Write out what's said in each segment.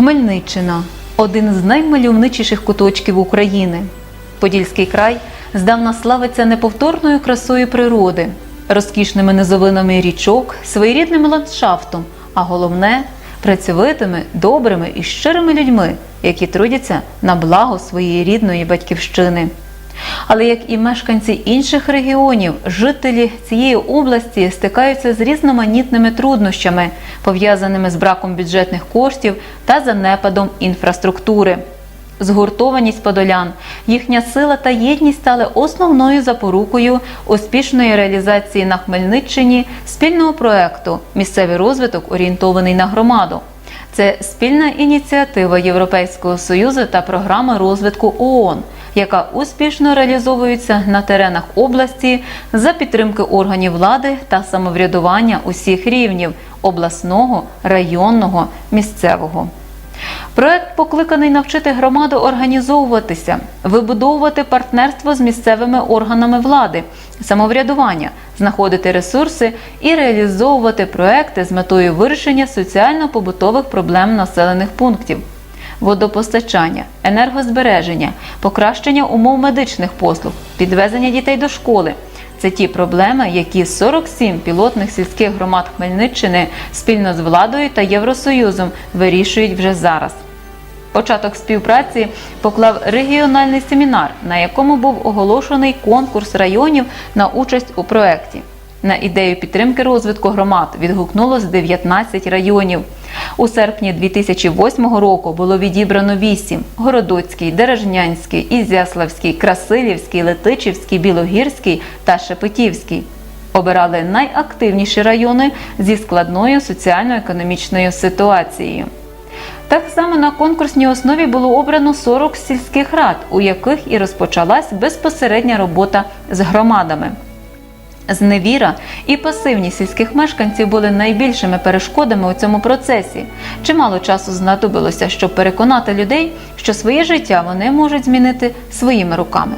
Хмельниччина один з наймальовничіших куточків України. Подільський край здавна славиться неповторною красою природи, розкішними низовинами річок, своєрідним ландшафтом, а головне працьовитими, добрими і щирими людьми, які трудяться на благо своєї рідної батьківщини. Але як і мешканці інших регіонів, жителі цієї області стикаються з різноманітними труднощами, пов'язаними з браком бюджетних коштів та занепадом інфраструктури. Згуртованість подолян, їхня сила та єдність стали основною запорукою успішної реалізації на Хмельниччині спільного проекту Місцевий розвиток орієнтований на громаду. Це спільна ініціатива Європейського союзу та програма розвитку ООН, яка успішно реалізовується на теренах області за підтримки органів влади та самоврядування усіх рівнів обласного, районного, місцевого. Проект покликаний навчити громаду організовуватися, вибудовувати партнерство з місцевими органами влади, самоврядування, знаходити ресурси і реалізовувати проекти з метою вирішення соціально-побутових проблем населених пунктів. Водопостачання, енергозбереження, покращення умов медичних послуг, підвезення дітей до школи це ті проблеми, які 47 пілотних сільських громад Хмельниччини спільно з владою та Євросоюзом вирішують вже зараз. Початок співпраці поклав регіональний семінар, на якому був оголошений конкурс районів на участь у проєкті. На ідею підтримки розвитку громад відгукнулось 19 районів. У серпні 2008 року було відібрано 8 – Городоцький, Дережнянський, Ізяславський, Красилівський, Летичівський, Білогірський та Шепетівський. Обирали найактивніші райони зі складною соціально-економічною ситуацією. Так само на конкурсній основі було обрано 40 сільських рад, у яких і розпочалась безпосередня робота з громадами. Зневіра і пасивність сільських мешканців були найбільшими перешкодами у цьому процесі. Чимало часу знадобилося, щоб переконати людей, що своє життя вони можуть змінити своїми руками.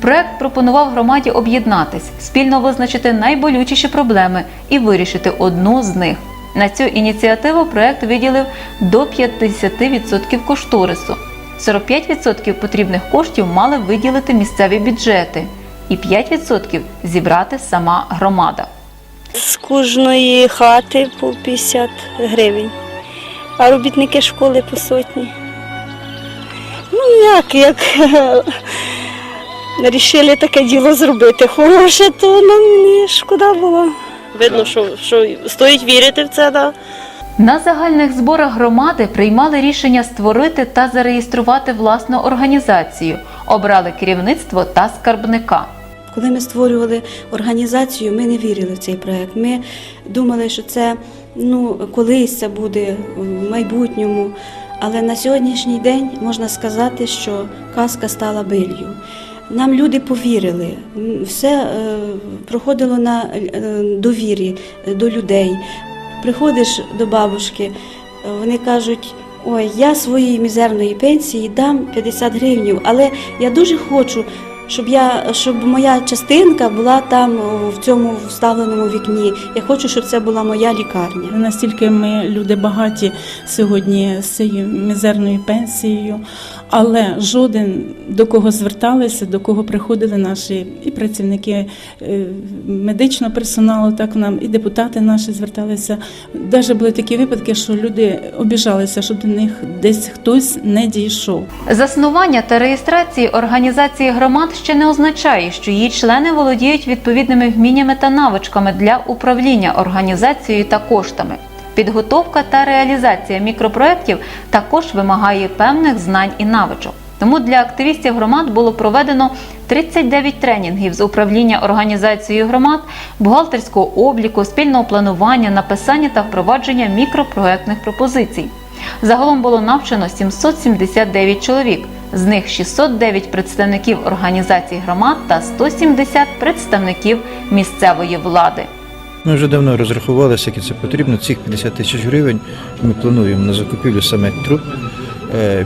Проект пропонував громаді об'єднатись, спільно визначити найболючіші проблеми і вирішити одну з них. На цю ініціативу проект виділив до 50% кошторису. 45% потрібних коштів мали виділити місцеві бюджети і 5% зібрати сама громада. З кожної хати по 50 гривень, а робітники школи по сотні. Ну як, як рішили таке діло зробити хороше, то нам не шкода було. Видно, що, що стоїть вірити в це, да. На загальних зборах громади приймали рішення створити та зареєструвати власну організацію, обрали керівництво та скарбника. Коли ми створювали організацію, ми не вірили в цей проект. Ми думали, що це ну, колись це буде в майбутньому. Але на сьогоднішній день можна сказати, що казка стала билью. Нам люди повірили, все е, проходило на е, довірі до людей. Приходиш до бабушки, вони кажуть. Ой, я своєї мізерної пенсії дам 50 гривнів, але я дуже хочу, щоб я щоб моя частинка була там в цьому вставленому вікні. Я хочу, щоб це була моя лікарня. Настільки ми люди багаті сьогодні з цією мізерною пенсією, але жоден до кого зверталися, до кого приходили наші і працівники е, медичного персоналу, так нам і депутати наші зверталися. Навіть були такі випадки, що люди обіжалися, що до них десь хтось не дійшов. Заснування та реєстрації організації громад ще не означає, що її члени володіють відповідними вміннями та навичками для управління організацією та коштами. Підготовка та реалізація мікропроєктів також вимагає певних знань і навичок. Тому для активістів громад було проведено 39 тренінгів з управління організацією громад, бухгалтерського обліку, спільного планування, написання та впровадження мікропроектних пропозицій. Загалом було навчено 779 чоловік, з них 609 представників організацій громад та 170 представників місцевої влади. Ми вже давно розрахували, скільки це потрібно. Цих 50 тисяч гривень ми плануємо на закупівлю саме труб.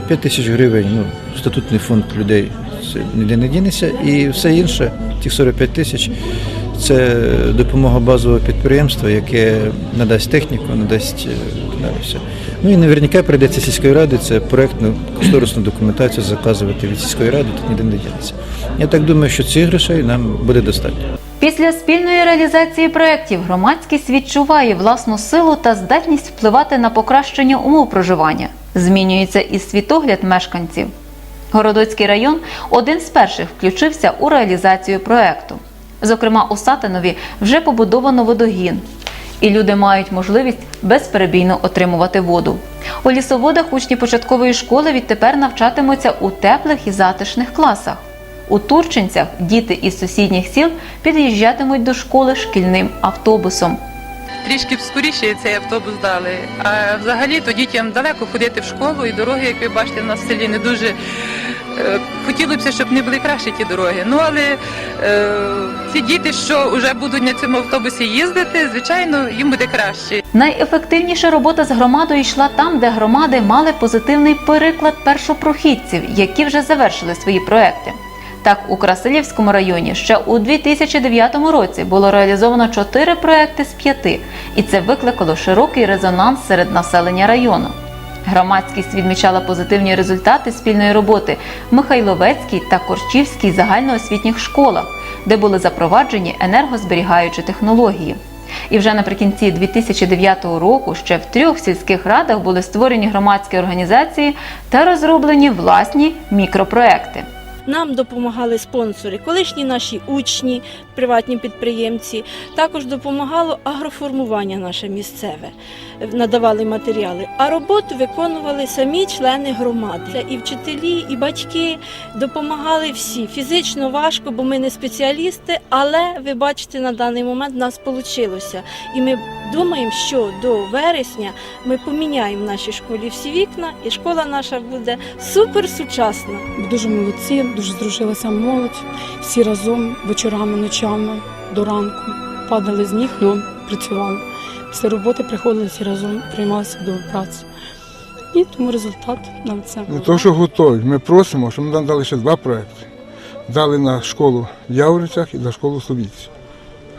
5 тисяч гривень, ну, статутний фонд людей це ніде не дінеться. І все інше, ті 45 тисяч, це допомога базового підприємства, яке надасть техніку, надасть е, далі все. Ну і наверняка прийдеться сільської ради, це проєктну кошторисну документацію заказувати від сільської ради, тут ніде не дінеться. Я так думаю, що цих грошей нам буде достатньо. Після спільної реалізації проєктів громадськість відчуває власну силу та здатність впливати на покращення умов проживання. Змінюється і світогляд мешканців. Городоцький район один з перших включився у реалізацію проєкту. Зокрема, у Сатинові вже побудовано водогін, і люди мають можливість безперебійно отримувати воду. У лісоводах учні початкової школи відтепер навчатимуться у теплих і затишних класах. У Турчинцях діти із сусідніх сіл під'їжджатимуть до школи шкільним автобусом. трішки скоріше цей автобус дали. А взагалі то дітям далеко ходити в школу, і дороги, як ви бачите, в нас в селі не дуже. е, Хотілося б, щоб не були кращі ті дороги. Ну але е, ті діти, що вже будуть на цьому автобусі їздити, звичайно, їм буде краще. Найефективніша робота з громадою йшла там, де громади мали позитивний переклад першопрохідців, які вже завершили свої проекти. Так, у Красилівському районі ще у 2009 році було реалізовано 4 проекти з 5, і це викликало широкий резонанс серед населення району. Громадськість відмічала позитивні результати спільної роботи в Михайловецькій та Корчівській загальноосвітніх школах, де були запроваджені енергозберігаючі технології. І вже наприкінці 2009 року ще в трьох сільських радах були створені громадські організації та розроблені власні мікропроекти. Нам допомагали спонсори, колишні наші учні, приватні підприємці. Також допомагало агроформування наше місцеве, надавали матеріали. А роботу виконували самі члени громади. І вчителі, і батьки допомагали всі. Фізично важко, бо ми не спеціалісти, але ви бачите, на даний момент в нас вийшло. І ми думаємо, що до вересня ми поміняємо в нашій школі всі вікна, і школа наша буде супер сучасна. Дуже молодці, дуже здружилася молодь. Всі разом вечорами, ночами до ранку падали з ніг, але працювали. Після роботи приходили всі разом, приймалися до праці. І тому результат на лице. Не то, що готові. Ми просимо, щоб нам дали ще два проекти. Дали на школу в Яворицях і на школу в Слобідці.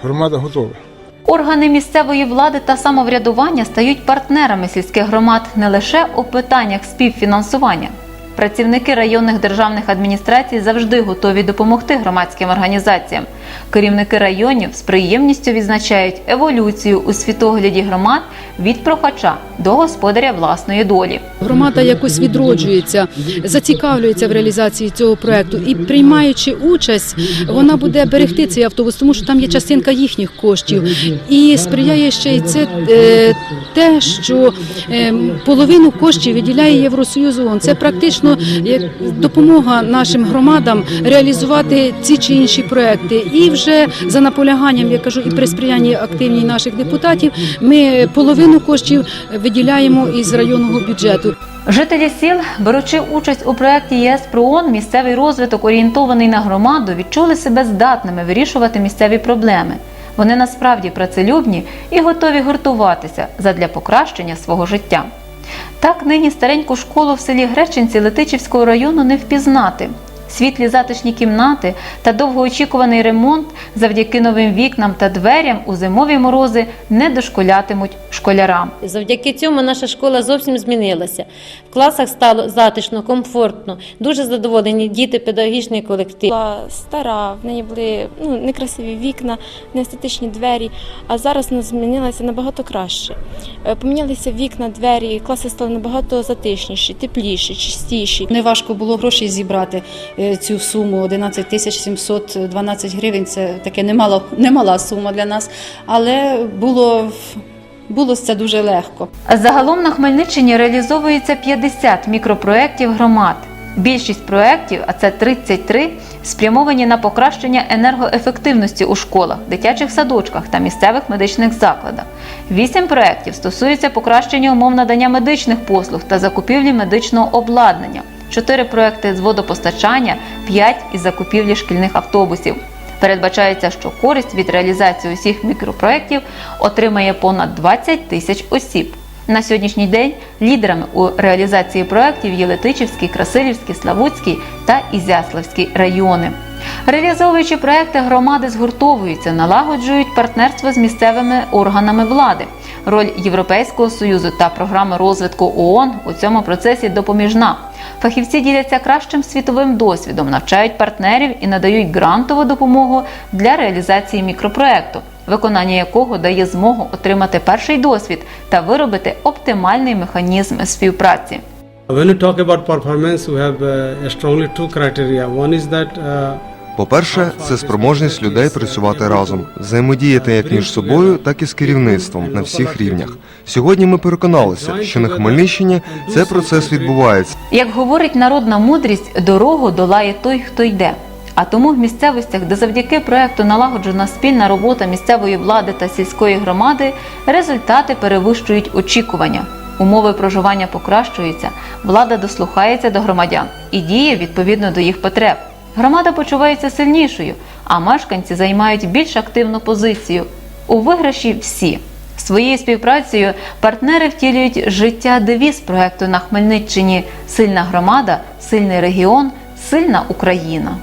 Громада готова. Органи місцевої влади та самоврядування стають партнерами сільських громад не лише у питаннях співфінансування. Працівники районних державних адміністрацій завжди готові допомогти громадським організаціям. Керівники районів з приємністю відзначають еволюцію у світогляді громад від прохача до господаря власної долі. Громада якось відроджується, зацікавлюється в реалізації цього проекту і приймаючи участь, вона буде берегти цей автобус, тому що там є частинка їхніх коштів. І сприяє ще й це е, те, що е, половину коштів виділяє Євросоюз ООН. Це практично допомога нашим громадам реалізувати ці чи інші проекти. І вже за наполяганням, я кажу, і при сприянні активній наших депутатів, ми половину коштів виділяємо із районного бюджету. Жителі сіл, беручи участь у проєкті ЄС про місцевий розвиток, орієнтований на громаду, відчули себе здатними вирішувати місцеві проблеми. Вони насправді працелюбні і готові гуртуватися задля покращення свого життя. Так нині стареньку школу в селі Гречинці Летичівського району не впізнати. Світлі затишні кімнати та довгоочікуваний ремонт завдяки новим вікнам та дверям у зимові морози не дошколятимуть школярам. Завдяки цьому наша школа зовсім змінилася. В класах стало затишно, комфортно, дуже задоволені діти, педагогічний колектив. була стара, в неї були ну, некрасиві вікна, неестетичні двері, а зараз вона змінилася набагато краще. Е, Помінялися вікна, двері, класи стали набагато затишніші, тепліші, чистіші. Неважко було грошей зібрати цю суму 11 тисяч 712 гривень. Це таке немало, немала сума для нас, але було, було це дуже легко. Загалом на Хмельниччині реалізовується 50 мікропроєктів громад. Більшість проєктів, а це 33, спрямовані на покращення енергоефективності у школах, дитячих садочках та місцевих медичних закладах. Вісім проєктів стосуються покращення умов надання медичних послуг та закупівлі медичного обладнання. Чотири проекти з водопостачання, 5 із закупівлі шкільних автобусів. Передбачається, що користь від реалізації усіх мікропроєктів отримає понад 20 тисяч осіб. На сьогоднішній день лідерами у реалізації проєктів є Летичівський, Красилівський, Славутський та Ізяславський райони. Реалізовуючи проекти, громади згуртовуються, налагоджують партнерство з місцевими органами влади. Роль Європейського союзу та програми розвитку ООН у цьому процесі допоміжна. Фахівці діляться кращим світовим досвідом, навчають партнерів і надають грантову допомогу для реалізації мікропроекту, виконання якого дає змогу отримати перший досвід та виробити оптимальний механізм співпраці. When you talk about performance, we have uh, strongly two criteria. One is that uh, По-перше, це спроможність людей працювати разом, взаємодіяти як між собою, так і з керівництвом на всіх рівнях. Сьогодні ми переконалися, що на Хмельнищині цей процес відбувається. Як говорить народна мудрість, дорогу долає той, хто йде. А тому в місцевостях, де завдяки проекту налагоджена спільна робота місцевої влади та сільської громади, результати перевищують очікування. Умови проживання покращуються, влада дослухається до громадян і діє відповідно до їх потреб. Громада почувається сильнішою, а мешканці займають більш активну позицію. У виграші всі. Своєю співпрацею партнери втілюють життя девіз проекту на Хмельниччині Сильна громада, сильний регіон, сильна Україна.